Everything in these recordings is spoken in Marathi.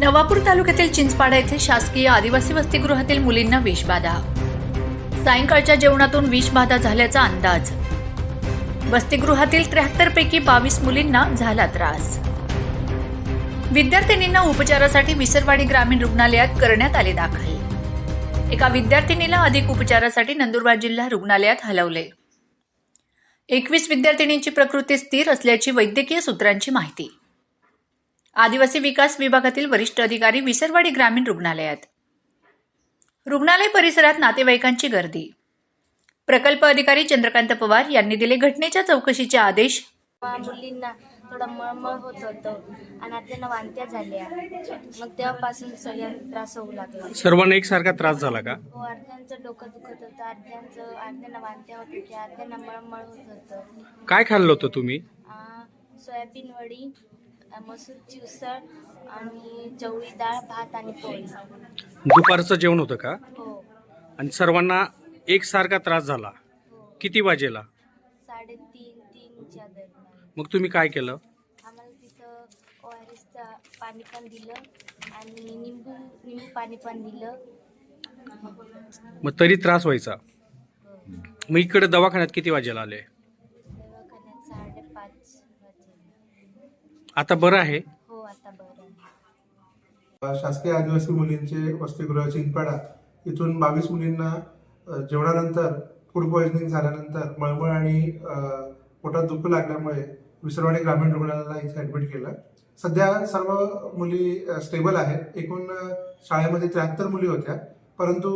नवापूर तालुक्यातील चिंचपाडा येथील शासकीय आदिवासी वसतिगृहातील मुलींना विषबाधा सायंकाळच्या जेवणातून विषबाधा झाल्याचा अंदाज. वसतिगृहातील त्र्याहत्तर पैकी बावीस मुलींना झाला त्रास. विद्यार्थिनींना उपचारासाठी विसरवाडी ग्रामीण रुग्णालयात करण्यात आले दाखल. एका विद्यार्थिनीला अधिक उपचारासाठी नंदुरबार जिल्हा रुग्णालयात हलवले. एकवीस विद्यार्थिनींची प्रकृती स्थिर असल्याची वैद्यकीय सूत्रांची माहिती. आदिवासी विकास विभागातील वरिष्ठ अधिकारी विसरवाडी ग्रामीण रुग्णालयात. रुग्णालय परिसरात नातेवाईकांची गर्दी. प्रकल्प अधिकारी चंद्रकांत पवार यांनी दिले घटनेच्या चौकशीचे आदेश. मुलींना थोडं मळमळ होत होतं आणि त्यांना वांत्या झाल्या. मग तेव्हापासून सगळ्यांना त्रास होऊ लागला. सर्वांना एकसारखा त्रास झाला का? हो अर्ध्यांचं डोकं दुखत होतं. अर्ध्यांचं अर्ध्यांना वांत्या होत होत्या. अर्ध्यांना मळमळ होत होतं. काय खाल्लं होतं तुम्ही? आ, सोयाबीन वडी मसूरची उसळ आणि चवळी डाळ भात आणि पोळी. दुपारचं जेवण होतं का? हो. आणि सर्वांना एकसारखा त्रास झाला. हो. किती वाजेला? साडेतीन तीनच्या दरम्यान. मग तुम्ही काय केलं? आम्हाला तिथं ओ आर एसचं पाणी पण दिलं आणि निंबू निंबू पाणी पण दिलं. मग तरी त्रास व्हायचा. मग इकडे दवाखान्यात किती वाजेला आले? आता बरं आहे? हो आता बरं आहे. शासकीय आदिवासी मुलींचे वसतिगृह चिंचपाडा इथून बावीस मुलींना अ, जेवणानंतर फूड पॉइझनिंग झाल्यानंतर मळमळ आणि अ, पोटात दुखू लागल्यामुळे विसरवाडी ग्रामीण रुग्णालयाला इथे ॲडमिट केलं. सध्या सर्व मुली स्टेबल आहेत. एकूण अ, शाळेमध्ये त्र्याहत्तर मुली होत्या. परंतु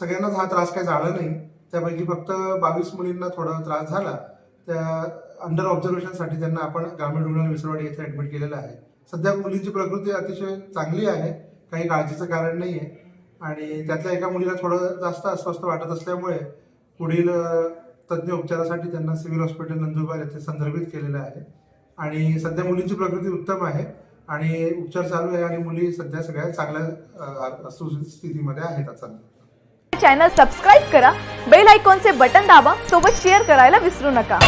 सगळ्यांनाच हा त्रास काही झाला नाही. त्यापैकी फक्त बावीस मुलींना थोडा त्रास झाला. त्या अंडर ऑब्झर्वेशनसाठी त्यांना आपण ग्रामीण रुग्णालय विसरवाडी येथे ॲडमिट केलेलं आहे. सध्या मुलींची प्रकृती अतिशय चांगली आहे. काही काळजीचं कारण नाही आहे आणि त्यातल्या एका मुलीला थोडं जास्त अस्वस्थ वाटत असल्यामुळे पुढील तज्ज्ञ उपचारासाठी त्यांना सिव्हिल हॉस्पिटल नंदुरबार येथे संदर्भित केलेलं आहे. आणि सध्या मुलींची प्रकृती उत्तम आहे. आणि उपचार चालू आहे आणि मुली सध्या सगळ्या चांगल्या स्थितीमध्ये आहेत आता. सध्या चॅनल सबस्क्राईब करा बेल आयकॉनचे बटन दाबा सोबत शेअर करायला विसरू नका.